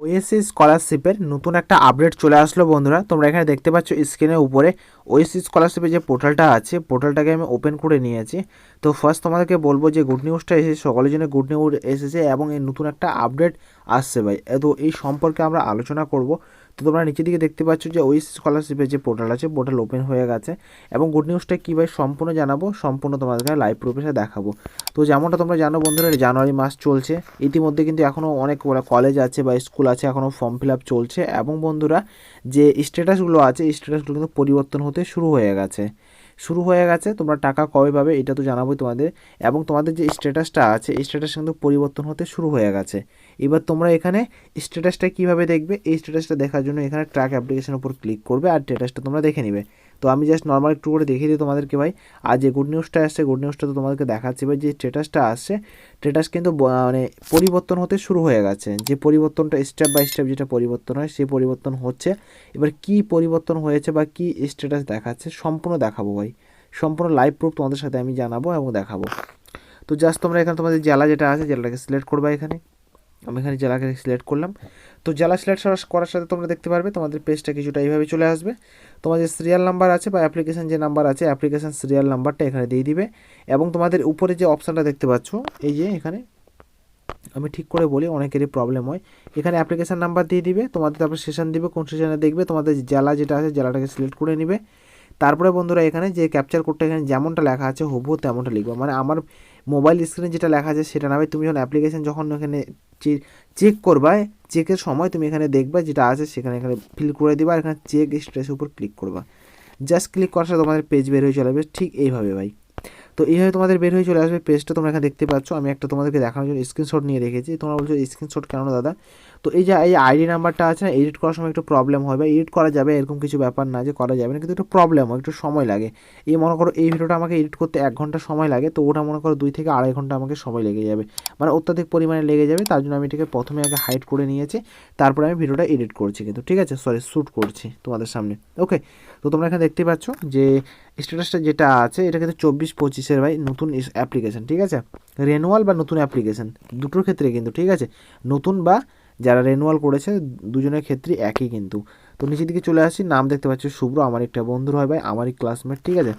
OSC স্কলারশিপের নতুন একটা আপডেট চলে আসলো বন্ধুরা। তোমরা এখানে দেখতে পাচ্ছ স্ক্রিনের উপরে ওএসসি স্কলারশিপের যে পোর্টালটা আছে পোর্টালটাকে আমি ওপেন করে নিয়েছি। তো ফার্স্ট তোমাদেরকে বলব যে গুড নিউজটা এসেছে, সকলের জন্য গুড নিউজ এসেছে এবং এই নতুন একটা আপডেট আসছে ভাই। তো এই সম্পর্কে আমরা আলোচনা করব। তো তোমরা নিচের দিকে দেখতে পাচ্ছ যে ওই স্কলারশিপের যে পোর্টাল আছে পোর্টাল ওপেন হয়ে গেছে। এবং গুড নিউজটা কীভাবে সম্পূর্ণ জানাব, সম্পূর্ণ তোমাদেরকে লাইভ প্রুফে দেখাবো। তো যেমনটা তোমরা জানো বন্ধুরা জানুয়ারি মাস চলছে। ইতিমধ্যে কিন্তু এখনও অনেক কলেজ আছে বা স্কুল আছে এখনও ফর্ম ফিল আপ চলছে। এবং বন্ধুরা, যে স্ট্যাটাসগুলো আছে স্ট্যাটাসগুলো কিন্তু পরিবর্তন হতে শুরু হয়ে গেছে। শুরু হয়ে গেছে। তোমরা টাকা কবে পাবে এটা তো জানাবোই তোমাদের। এবং তোমাদের যে স্ট্যাটাসটা আছে, এই স্ট্যাটাস কিন্তু পরিবর্তন হতে শুরু হয়ে গেছে। এবার তোমরা এখানে স্ট্যাটাসটা কীভাবে দেখবে? এই স্ট্যাটাসটা দেখার জন্য এখানে ট্র্যাক অ্যাপ্লিকেশন উপর ক্লিক করবে আর স্ট্যাটাসটা তোমরা দেখে নিবে। তো আমি জাস্ট নর্মাল একটু করে দেখিয়ে দিই তোমাদেরকে ভাই। আর যে গুড নিউজটা আসছে গুড নিউজটা তো তোমাদেরকে দেখাচ্ছি ভাই। যে স্ট্যাটাসটা আসছে স্ট্যাটাস কিন্তু মানে পরিবর্তন হতে শুরু হয়ে গেছে। যে পরিবর্তনটা স্টেপ বাই স্টেপ যেটা পরিবর্তন হয়, সেই পরিবর্তন হচ্ছে। এবার কি পরিবর্তন হয়েছে বা কি স্ট্যাটাস দেখাচ্ছে, সম্পূর্ণ দেখাবো ভাই। সম্পূর্ণ লাইভ প্রুফ তোমাদের সাথে আমি জানাব এবং দেখাবো। তো জাস্ট তোমরা এখানে তোমাদের জেলা যেটা আছে, জেলাটাকে সিলেক্ট করবে এখানে। আমি এখানে জেলাকে সিলেক্ট করলাম। তো জেলা সিলেক্ট করার সাথে তোমরা দেখতে পারবে, তোমাদের পেজটা কিছুটা এইভাবে চলে আসবে। তোমাদের সিরিয়াল নাম্বার আছে বা অ্যাপ্লিকেশান যে নাম্বার আছে অ্যাপ্লিকেশান সিরিয়াল নাম্বারটা এখানে দিয়ে দিবে। এবং তোমাদের উপরে যে অপশানটা দেখতে পাচ্ছ, এই যে এখানে আমি ঠিক করে বলি, অনেকেরই প্রবলেম হয়। এখানে অ্যাপ্লিকেশান নাম্বার দিয়ে দিবে, তোমাদের তারপর সেশন দিবে, কোন সেশনে দেখবে, তোমাদের জেলা যেটা আছে জেলাটাকে সিলেক্ট করে নিবে। তারপরে বন্ধুরা এখানে যে ক্যাপচার কোডটা এখানে যেমনটা লেখা আছে হবু তেমনটা লিখব। মানে আমার মোবাইল স্ক্রিনে যেটা লেখা আছে সেটা নামে তুমি যখন অ্যাপ্লিকেশান যখন এখানে চেক করবা চেকের সময় তুমি এখানে দেখবা যেটা আছে সেখানে এখানে ফিল করে দিবা আর এখানে চেক স্ট্রেসের উপর ক্লিক করবা। জাস্ট ক্লিক করার সাথে তোমাদের পেজ বের হয়ে চলে ঠিক এইভাবে ভাই। তো এইভাবে তোমাদের বের হয়ে চলে আসবে পেজটা তোমরা এখানে দেখতে পাচ্ছ। আমি একটা তোমাদেরকে দেখানোর জন্য স্ক্রিনশট নিয়ে রেখেছি। তোমরা বলছো স্ক্রিনশট কেন দাদা? তো এই যে, এই আইডি নাম্বারটা আছে না এডিট করার সময় একটু প্রবলেম হয় বা এডিট করা যাবে, এরকম কিছু ব্যাপার না যে করা যাবে না, কিন্তু একটু প্রবলেম হয়, একটু সময় লাগে। এই মনে করো, এই ভিডিওটা আমাকে এডিট করতে এক ঘণ্টা সময় লাগে, তো ওটা মনে করো দুই থেকে আড়াই ঘণ্টা আমাকে সময় লেগে যাবে। মানে অত্যাধিক পরিমাণে লেগে যাবে, তার জন্য আমি এটাকে প্রথমে আগে হাইড করে নিয়েছি, তারপরে আমি ভিডিওটা এডিট করছি কিন্তু, ঠিক আছে? সরি শ্যুট করছি তোমাদের সামনে। ওকে তো তোমরা এখানে দেখতে পাচ্ছ যে স্ট্যাটাসটা যেটা আছে, এটা কিন্তু চব্বিশ পঁচিশের ভাই নতুন অ্যাপ্লিকেশান ঠিক আছে? রেনুয়াল বা নতুন অ্যাপ্লিকেশান দুটোর ক্ষেত্রে কিন্তু, ঠিক আছে? নতুন বা যারা রেনুয়াল করেছে, দুজনের ক্ষেত্রে একই কিন্তু। তো নিচের দিকে চলে আসি, নাম দেখতে পাচ্ছি শুভ্র, আমার একটা বন্ধুর হয় ভাই, আমারই ক্লাসমেট ঠিক আছে?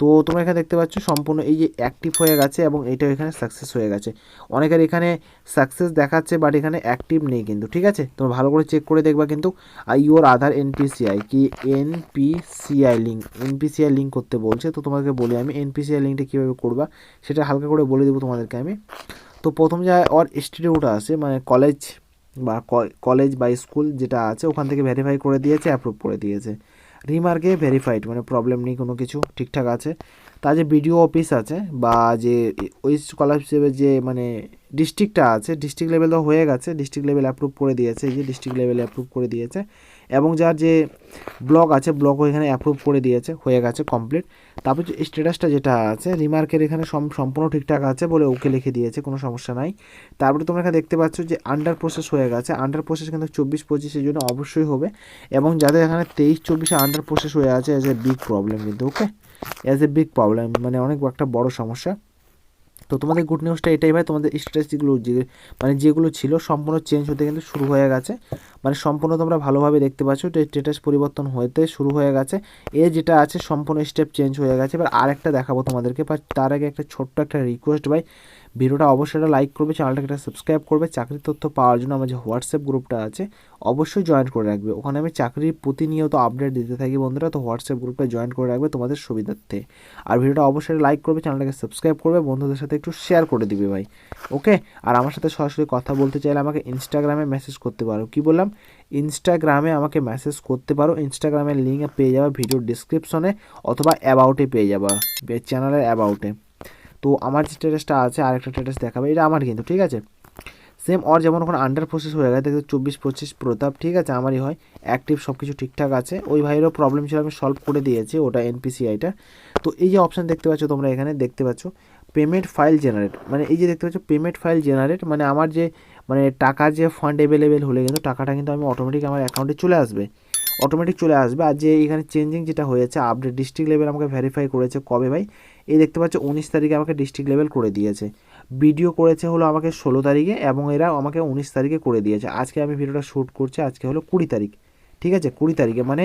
তো তোমরা এখানে দেখতে পাচ্ছ সম্পূর্ণ এই যে অ্যাক্টিভ হয়ে গেছে এবং এটাও এখানে সাকসেস হয়ে গেছে। অনেকের এখানে সাকসেস দেখাচ্ছে বাট এখানে অ্যাক্টিভ নেই কিন্তু, ঠিক আছে? তোমরা ভালো করে চেক করে দেখবা কিন্তু ইউর আধার এনপিসিআই কি এনপিসিআই লিঙ্ক এনপিসিআই লিঙ্ক করতে বলছে। তো তোমাকে বলি আমি এনপিসিআই লিঙ্কটা কীভাবে করবা, সেটা হালকা করে বলে দেবো তোমাদেরকে আমি। তো প্রথম যা ওর ইনস্টিটিউট আছে মানে কলেজ বা কলেজ বা স্কুল যেটা আছে, ওখান থেকে ভেরিফাই করে দিয়েছে অ্যাপ্রুভ করে দিয়েছে। রিমার্কে ভেরিফাইড মানে প্রবলেম নেই, কোনো কিছু ঠিকঠাক আছে। তা যে বিডিও অফিস আছে, বা যে ওই স্কলারশিপের যে মানে ডিস্ট্রিক্টটা আছে ডিস্ট্রিক্ট লেভেল তো হয়ে গেছে ডিস্ট্রিক্ট লেভেল অ্যাপ্রুভ করে দিয়েছে, এই যে ডিস্ট্রিক্ট লেভেলে অ্যাপ্রুভ করে দিয়েছে। এবং যার যে ব্লক আছে ব্লকও এখানে অ্যাপ্রুভ করে দিয়েছে, হয়ে গেছে কমপ্লিট তারপর স্ট্যাটাসটা যেটা আছে রিমার্কের এখানে সম্পূর্ণ ঠিকঠাক আছে বলে ওকে লিখে দিয়েছে, কোনো সমস্যা নাই। তারপরে তোমরা এখানে দেখতে পাচ্ছ যে আন্ডার প্রসেস হয়ে গেছে। আন্ডার প্রসেস কিন্তু চব্বিশ পঁচিশের জন্য অবশ্যই হবে এবং যাদের এখানে তেইশ চব্বিশে আন্ডার প্রসেস হয়ে আছে অ্যাজ এ বিগ প্রবলেম কিন্তু okay as a big problem মানে অনেক একটা বড় সমস্যা। তো তোমাদের গুড নিউজটা এটাই ভাই, তোমাদের স্ট্রেসগুলো যে মানে যেগুলো ছিল সম্পূর্ণ চেঞ্জ হতে কিন্তু শুরু হয়ে গেছে। মানে সম্পূর্ণ তোমরা ভালোভাবে দেখতে পাচ্ছ স্ট্যাটাস পরিবর্তন হতে শুরু হয়ে গেছে। এ যেটা আছে সম্পূর্ণ স্টেপ চেঞ্জ হয়ে গেছে। এবার আরেকটা দেখাবো তোমাদেরকে বা তার আগে একটা ছোট্ট একটা রিকোয়েস্ট ভাই। ভিডিওটা অবশ্যই একটা লাইক করবে চ্যানেলটাকে একটা সাবস্ক্রাইব করবে। চাকরির তথ্য পাওয়ার জন্য আমার যে হোয়াটসঅ্যাপ গ্রুপটা আছে, অবশ্যই জয়েন করে রাখবে। ওখানে আমি চাকরির প্রতিনিয়ত আপডেট দিতে থাকি বন্ধুরা, তো হোয়াটসঅ্যাপ গ্রুপটা জয়েন করে রাখবে তোমাদের সুবিধার্থে। আর ভিডিওটা অবশ্যই লাইক করবে চ্যানেলটাকে সাবস্ক্রাইব করবে, বন্ধুদের সাথে একটু শেয়ার করে দিবে ভাই। ওকে আর আমার সাথে সরাসরি কথা বলতে চাইলে আমাকে ইনস্টাগ্রামে মেসেজ করতে পারো। কি বললাম? ইনস্টাগ্রামে আমাকে মেসেজ করতে পারো। ইনস্টাগ্রামের লিঙ্ক পেয়ে যাবে ভিডিও ডিসক্রিপশনে অথবা অ্যাবাউটে পেয়ে যাবা। চ্যানেলের অ্যাবাউটে তো আমার যে স্ট্যাটাসটা আছে, আরেকটা স্ট্যাটাস দেখাবে, এটা আমার কিন্তু, ঠিক আছে? সেম ওর যেমন ওখানে আন্ডার প্রসেস হয়ে গেছে, দেখতে চব্বিশ, পঁচিশ, প্রতাপ, ঠিক আছে? আমারই হয় অ্যাক্টিভ সব কিছু ঠিকঠাক আছে। ওই ভাইয়েরও প্রবলেম ছিল, আমি সলভ করে দিয়েছি ওটা এনপিসিআইটা তো এই যে অপশান দেখতে পাচ্ছ তোমরা এখানে, দেখতে পাচ্ছ পেমেন্ট ফাইল জেনারেট মানে এই যে দেখতে পাচ্ছ পেমেন্ট ফাইল জেনারেট মানে আমার যে মানে টাকা যে ফান্ড অ্যাভেলেবেল হলে কিন্তু টাকাটা কিন্তু আমি অটোমেটিক আমার অ্যাকাউন্টে চলে আসবে। অটোমেটিক চলে আসবে। আর যে এখানে চেঞ্জিং যেটা হয়েছে আপডেট ডিস্ট্রিক্ট লেভেল আমাকে ভেরিফাই করেছে কবে ভাই? এই দেখতে পাচ্ছ, উনিশ তারিখে আমাকে ডিস্ট্রিক্ট লেভেল করে দিয়েছে। ভিডিও করেছে হলো আমাকে ষোলো তারিখে এবং এরা আমাকে উনিশ তারিখে করে দিয়েছে। আজকে আমি ভিডিওটা শ্যুট করছি, আজকে হলো কুড়ি তারিখ। ঠিক আছে? কুড়ি তারিখে মানে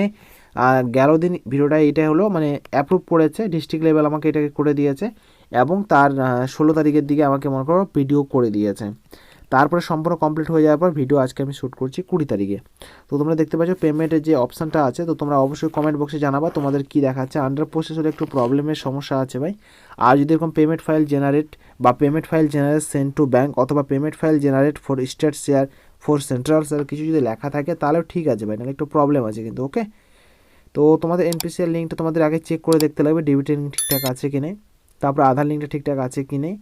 গেল দিন ভিডিওটা এটা হলো মানে অ্যাপ্রুভ করেছে ডিস্ট্রিক্ট লেভেল আমাকে এটাকে করে দিয়েছে এবং তার ষোলো তারিখের দিকে আমাকে মনে করো ভিডিও করে দিয়েছে। তারপরে সম্পূর্ণ কমপ্লিট হয়ে যাওয়ার পর ভিডিও আজকে আমি শ্যুট করছি কুড়ি তারিখে। তো তোমরা দেখতে পাচ্ছ পেমেন্টের যে অপশানটা আছে, তো তোমরা অবশ্যই কমেন্ট বক্সে জানাবা তোমাদের কী দেখাচ্ছে। আন্ডার প্রসেস হলে একটু প্রবলেমের সমস্যা আছে ভাই। আর যদি এরকম পেমেন্ট ফাইল জেনারেট বা payment file generate send to bank অথবা payment file generate for state share for central share কিছু যদি লেখা থাকে, তাহলেও ঠিক আছে ভাই, নাহলে একটু প্রবলেম আছে কিন্তু ওকে তো তোমাদের এনপিসিআর লিঙ্কটা তোমাদের আগে চেক করে দেখতে লাগবে ডেবিট লিঙ্ক ঠিকঠাক আছে কি নেই তারপর আধার লিঙ্কটা ঠিকঠাক আছে কি নেই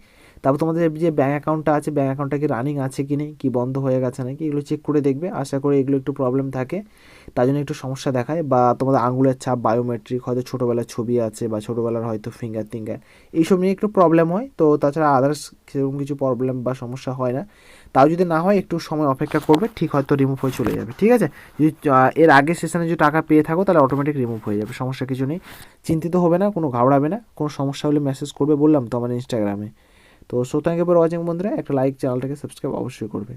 তারপর তোমাদের যে ব্যাঙ্ক অ্যাকাউন্টটা আছে ব্যাঙ্ক অ্যাকাউন্টটা কি রানিং আছে কি নেই, কি বন্ধ হয়ে গেছে নাকি, এগুলো চেক করে দেখবে। আশা করি এগুলো একটু প্রবলেম থাকে। তার জন্য একটু সমস্যা দেখায় বা তোমাদের আঙুলের ছাপ বায়োমেট্রিক হয়তো ছোটোবেলার ছবি আছে বা ছোটোবেলার হয়তো ফিঙ্গার টিঙ্গার এইসব নিয়ে একটু প্রবলেম হয়। তো তাছাড়া আদার্স সেরকম কিছু প্রবলেম বা সমস্যা হয় না। তাও যদি না হয়, একটু সময় অপেক্ষা করবে, ঠিক হয়তো রিমুভ হয়ে চলে যাবে, ঠিক আছে? যদি এর আগে সেশনে যদি টাকা পেয়ে থাকো, তাহলে অটোমেটিক রিমুভ হয়ে যাবে, সমস্যা কিছু নেই। চিন্তিত হবে না, কোনো ঘাবড়াবে না, কোনো সমস্যা হলে মেসেজ করবে, বললাম তো আমার ইনস্টাগ্রামে তো so thank you for watching বন্ধুরা একটা লাইক চ্যানেলটাকে সাবস্ক্রাইব অবশ্যই করবে।